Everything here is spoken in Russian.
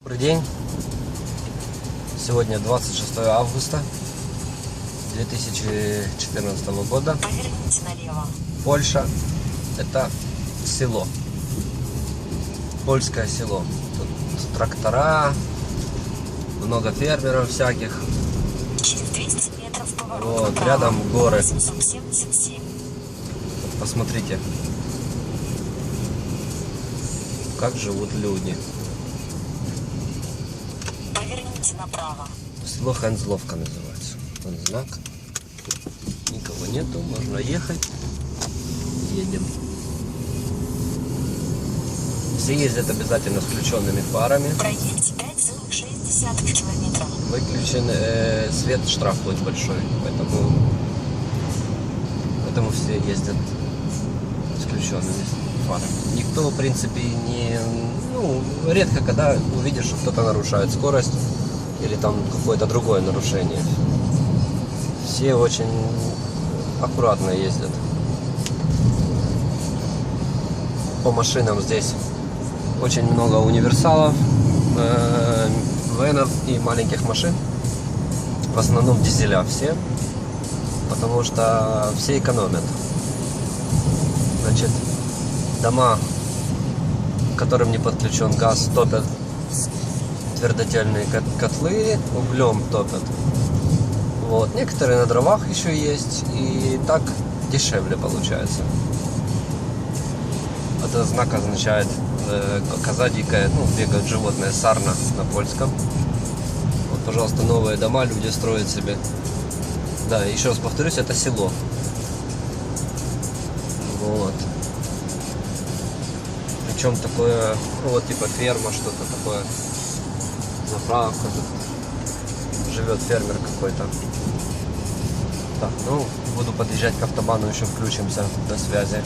Добрый день. Сегодня 26 августа 2014 года. Польша. Это село. Польское село. Тут трактора, много фермеров всяких. Через 200 метров поворот Вот, рядом горы. 877. Посмотрите, как живут люди. Поверните направо. Село Ханзловка называется. Вон знак. Никого нету, можно ехать. Едем. Все ездят обязательно с включенными фарами. Проедете 5,6 километра. Выключен э, свет, штраф будет большой. Поэтому, поэтому все ездят с включенными фарами. Никто, в принципе, не... Ну, редко когда увидишь, что кто-то нарушает скорость или там какое-то другое нарушение. Все очень аккуратно ездят. По машинам здесь очень много универсалов, э, венов и маленьких машин. В основном дизеля все, потому что все экономят. Значит, дома, которым не подключен газ, топят твердотельные кот- котлы, углем топят. Вот. Некоторые на дровах еще есть, и так дешевле получается. Это знак означает э, коза дикая, ну, бегают животные, сарна на польском. Вот, пожалуйста, новые дома люди строят себе. Да, еще раз повторюсь, это село. Вот. Причем такое, ну вот типа ферма, что-то такое. Заправка тут. Живет фермер какой-то. Так, ну, буду подъезжать к автобану, еще включимся до связи.